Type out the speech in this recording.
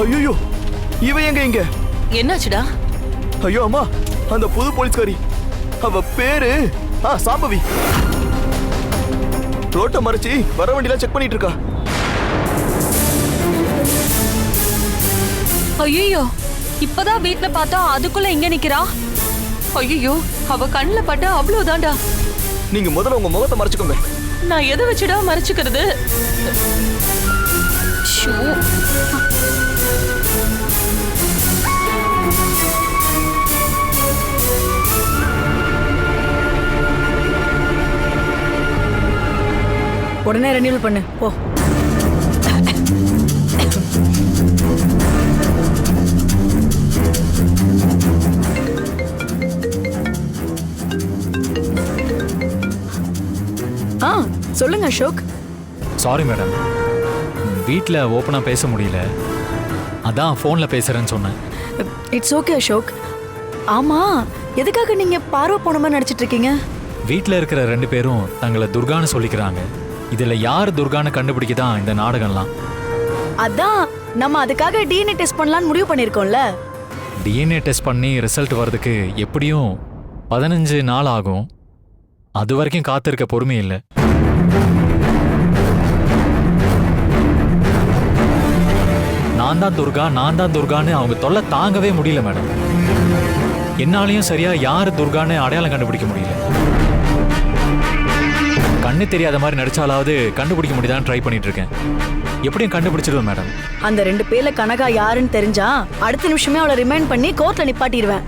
ஐயோ இவ எங்க இங்க? என்னாச்சுடா? ஐயோ அம்மா அந்த புது போலீஸ்காரி. அவ பேரு ஆ சாம்பவி. ரோட்டை மறைச்சு வர வண்டிலாம் செக் பண்ணிட்டு இருக்கா. ஐயோ இப்பதான் வீட்ல பார்த்தா அதுக்குள்ள இங்க நிக்கிறா? ஐயோ அவ கண்ணுல பட்டா அவ்வளவுதான்டா. நீங்க முதல்ல உங்க முகத்தை மறைச்சுக்கோங்க. நான் எதை வச்சுடா மறைச்சுக்கிறது? ஷோ. உடனே ரெனியூல் பண்ணு. போ. ஆ சொல்லுங்க அசோக். சாரி மேடம் வீட்டில் ஓப்பனாக பேச முடியல. அதான் ஃபோனில் பேசுகிறேன்னு சொன்னேன். It's okay Ashok. ஆமா எதுக்காக நீங்க பார்வை போன மாதிரி நடிச்சிட்டு இருக்கீங்க? வீட்டில் இருக்கிற ரெண்டு பேரும் தங்களை துர்கான்னு சொல்லிக்கிறாங்க. இதில் யார் துர்கான்னு கண்டுபிடிக்க தான் இந்த நாடகம்லாம். அதான் நம்ம அதுக்காக டிஎன்ஏ டெஸ்ட் பண்ணலாம்னு முடிவு பண்ணிருக்கோம்ல டிஎன்ஏ டெஸ்ட் பண்ணி ரிசல்ட் வர்றதுக்கு எப்படியும் பதினஞ்சு நாள் ஆகும். அது வரைக்கும் காத்திருக்க பொறுமை இல்லை. நான் தான் துர்கா நான் தான் துர்கான்னு அவங்க தொல்லை தாங்கவே முடியல மேடம். என்னாலையும் சரியா யார் துர்கான்னு அடையாளம் கண்டுபிடிக்க முடியல. கண்ணு தெரியாத மாதிரி நடிச்சாலாவது கண்டுபிடிக்க முடியுதான்னு ட்ரை பண்ணிட்டு இருக்கேன் எப்படியும் கண்டுபிடிச்சிடுவேன் மேடம் அந்த ரெண்டு பேர்ல கனகா யாருன்னு தெரிஞ்சா அடுத்த நிமிஷமே அவளை ரிமைண்ட் பண்ணி கோர்ட்ல நிப்பாட்டிடுவேன்.